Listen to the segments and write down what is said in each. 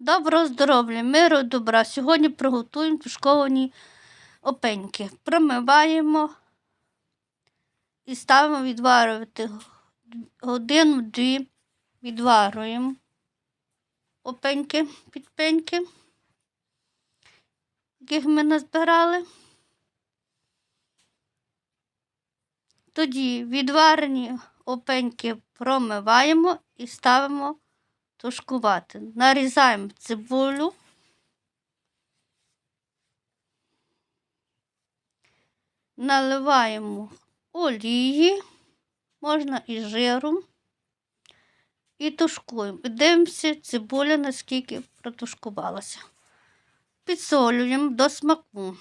Доброго здоров'я, миру, добра. Сьогодні приготуємо тушковані опеньки. Промиваємо і ставимо відварювати. Годину-дві відварюємо опеньки, підпеньки, яких ми назбирали. Тоді відварені опеньки промиваємо і ставимо тушкувати. Нарізаємо цибулю. Наливаємо олії, можна і жиру. І тушкуємо. І дивимося, цибуля наскільки протушкувалася. Підсолюємо до смаку.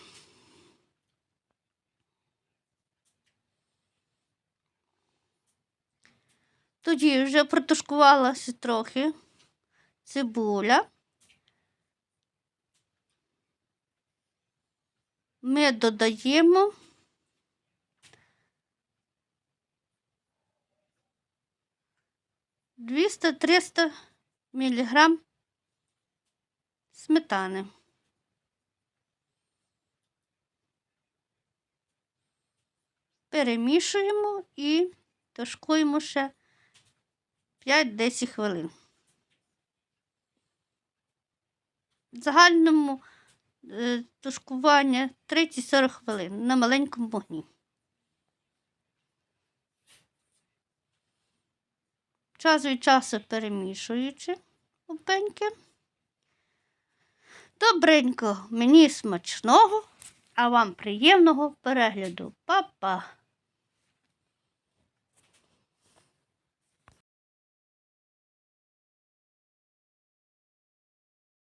Тоді вже протушкувалася трохи цибуля. Ми додаємо двісті триста міліграм сметани. Перемішуємо і тушкуємо ще 5-10 хвилин. Загальному е, тушкування 30-40 хвилин на маленькому вогні. Час від часу перемішуючи опеньки. Добренько, мені смачного, а вам приємного перегляду. Па-па!